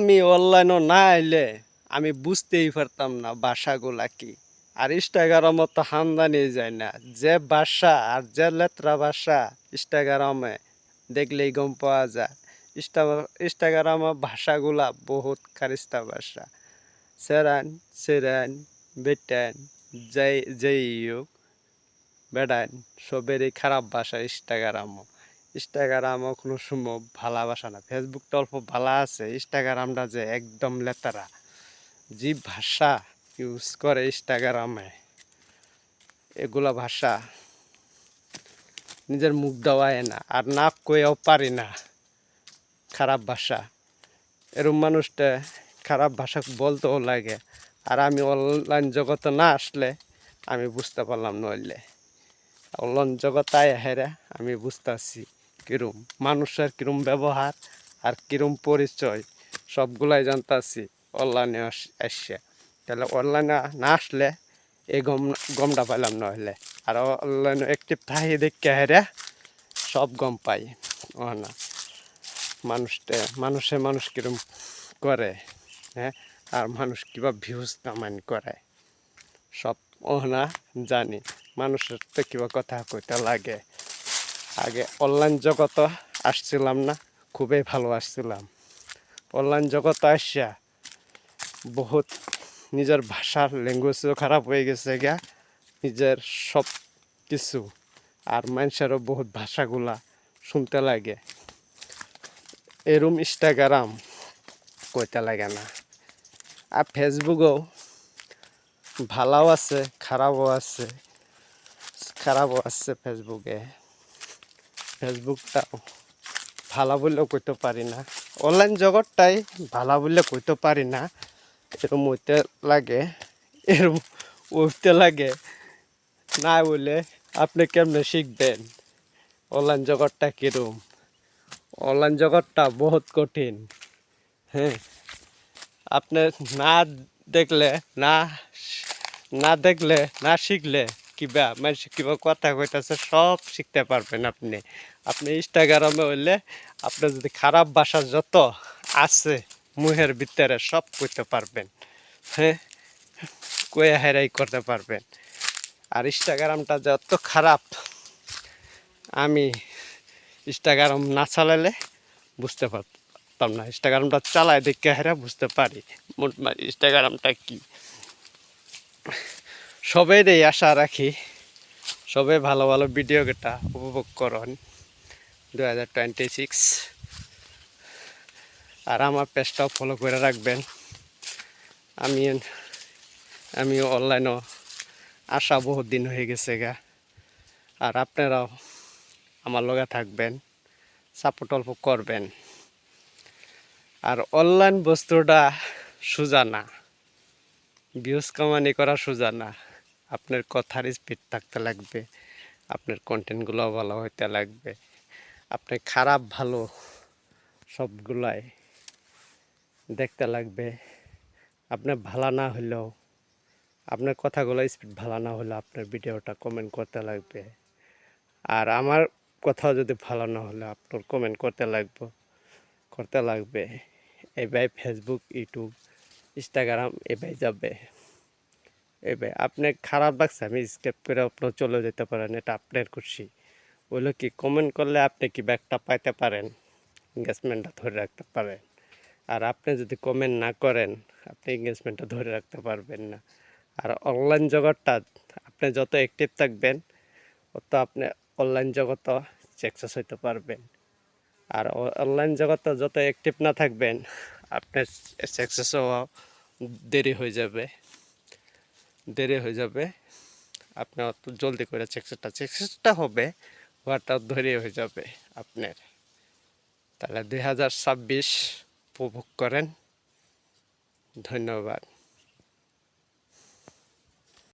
আমি অনলাইনও না আইলে আমি বুঝতেই পারতাম না ভাষাগুলা কি। আর ইনস্টাগ্রামে তো হামদানি যায় না। যে ভাষা আর যে লেত্রা ভাষা ইনস্টাগ্রামে দেখলেই গম পাওয়া যায়। ইনস্টা- ইনস্টাগ্রামে ভাষাগুলা বহুত খারিস্তা ভাষা। সেরান সেরান, বেটান যেই যেই হোক বেড়ান, সবেরই খারাপ ভাষা ইনস্টাগ্রামও। ইনস্টাগ্রামও কোনো সময় ভালা ভাষা না। ফেসবুকটা অল্প ভালা আছে। ইনস্টাগ্রামটা যে একদম লেতারা। যে ভাষা ইউজ করে ইনস্টাগ্রামে, এগুলা ভাষা নিজের মুখ দেওয়ায় না। আর না কয়েও পারি না। খারাপ ভাষা। এরম মানুষটা খারাপ ভাষা বলতেও লাগে। আর আমি অনলাইন জগতে না আসলে আমি বুঝতে পারলাম নইলে। অনলাইন জগতে হেরে আমি বুঝতেছি। কিরম, মানুষের কিরম ব্যবহার আর কিরম পরিচয়, সবগুলাই জানতাছি অনলাইনে আসছে। তাহলে অনলাইনে না আসলে এই গম, গমটা পাইলাম নইলে। আর অনলাইনে একটিভ থাকি দেখে হেরে সব গম পাই। ও না, মানুষটা, মানুষে মানুষ কিরম করে হ্যাঁ? আর মানুষ কিবা ভিউজ কামাইন করে, সব ও না জানি। মানুষের তো কিবা কথা কইতে লাগে। আগে অনলাইন জগত আসছিলাম না, খুবই ভালো আসছিলাম। অনলাইন জগত আসিয়া বহুত নিজের ভাষার ল্যাঙ্গুয়েজও খারাপ হয়ে গেছে গা নিজের সব কিছু আর মানুষেরও বহুত ভাষাগুলা শুনতে লাগে। এরম ইনস্টাগ্রাম কইতে লাগে না। আর ফেসবুকও ভালোও আছে, খারাপও আছে খারাপও আছে ফেসবুকে ফেসবুকটাও ভালো বললেও কইতে পারি না। অনলাইন জগৎটাই ভালো বললে কইতে পারি না। এরম হইতে লাগে, এরম উঠতে লাগে। না বলে আপনি কেমনে শিখবেন? অনলাইন জগৎটা কিরম? অনলাইন জগৎটা বহুত কঠিন। হ্যাঁ আপনি না দেখলে, না না দেখলে, না শিখলে কিবা মানুষ কিবা কথা কইতাছে, সব শিখতে পারবেন আপনি। আপনি ইনস্টাগ্রামে হইলে আপনার যদি খারাপ ভাষা যত আছে মুহের ভিতরে, সব কইতে পারবেন। হ্যাঁ? কয়ে হেরাই করতে পারবেন। আর ইনস্টাগ্রামটা যত খারাপ, আমি ইনস্টাগ্রাম না চালালে বুঝতে পারতাম না। ইনস্টাগ্রামটা চালায় দেখে হেরা বুঝতে পারি। ইনস্টাগ্রামটা কি? সবেরই আশা রাখি, সবে ভালো ভালো ভিডিও ভিডিওটা উপভোগ করুন দু হাজার টোয়েন্টি সিক্স আর আমার পেজটাও ফলো করে রাখবেন। আমি আমি অনলাইনও আসা বহুত দিন হয়ে গেছে গা। আর আপনারাও আমার লগে থাকবেন সাপোর্ট অল্প করবেন। আর অনলাইন বস্তুটা সোজা না ভিউজ কামানি করা সোজা না আপনার কথার স্পিড থাকতে লাগবে, আপনার কন্টেন্টগুলো ভালো হইতে লাগবে আপনি খারাপ ভালো সবগুলাই দেখতে লাগবে। আপনার ভালো না হলেও আপনার কথাগুলো স্পিড ভালো না হলে আপনার ভিডিওটা কমেন্ট করতে লাগবে। আর আমার কথাও যদি ভালো না হলে আপনার কমেন্ট করতে লাগবে করতে লাগবে। এবার ফেসবুক ইউটিউব ইনস্টাগ্রাম এবার যাবে। এবার আপনি খারাপ লাগছে, আমি স্কেপ করে আপনার চলে যেতে পারেন, এটা আপনার খুশি। বলে কি কমেন্ট করলে আপনি কি ব্যাগটা পাইতে পারেন? এঙ্গেজমেন্টটা ধরে রাখতে পারেন। আর আপনি যদি কমেন্ট না করেন, আপনি এঙ্গেজমেন্টটা ধরে রাখতে পারবেন না। আর অনলাইন জগৎটা, আপনি যত অ্যাক্টিভ থাকবেন, অত আপনি অনলাইন জগৎ সাকসেস হইতে পারবেন। আর অনলাইন জগতে যত অ্যাক্টিভ না থাকবেন, আপনার সাকসেস হওয়া দেরি হয়ে যাবে। দেরি হয়ে যাবে। আপনি অত জলদি করে সাকসেসটা সাকসেসটা হবে হওয়াটা ধরে হয়ে যাবে আপনার। তাহলে দুই হাজার ছাব্বিশ উপভোগ করেন। ধন্যবাদ।